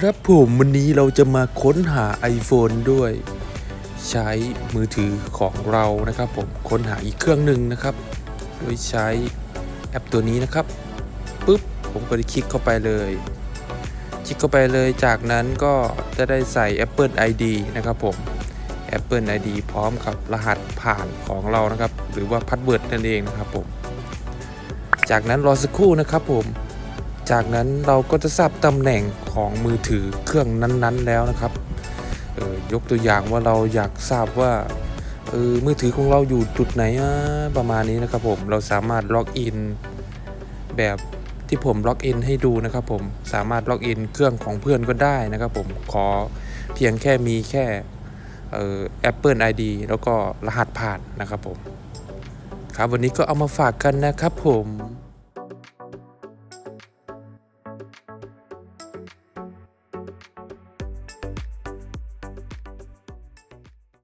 ครับผมวันนี้เราจะมาค้นหา iPhone ด้วย ใช้มือถือของเรานะครับผมค้นหาอีกเครื่องหนึ่งนะครับ โดยใช้แอปตัวนี้นะครับปุ๊บผมก็ได้คลิกเข้าไปเลย คลิกเข้าไปเลยจากนั้นก็จะได้ใส่ Apple ID นะครับผม Apple ID พร้อมกับรหัสผ่านของเรานะครับ หรือว่าพัดเวิร์ดนั่นเองนะครับผม จากนั้นรอสักครู่นะครับผม จากนั้นเราก็จะทราบตำแหน่งของมือถือเครื่องนั้นๆแล้วนะครับเออยกตัวอย่างว่าเราอยากทราบว่าเออมือถือของเราอยู่จุดไหนอะประมาณนี้นะครับผมเราสามารถล็อกอินแบบที่ผมล็อกอินให้ดูนะครับผมสามารถล็อกอินเครื่องของเพื่อนก็ได้นะครับผมขอเพียงแค่มีแค่เอ่อ Apple ID แล้วก็รหัสผ่านนะครับผม ครับวันนี้ก็เอามาฝากกันนะครับผม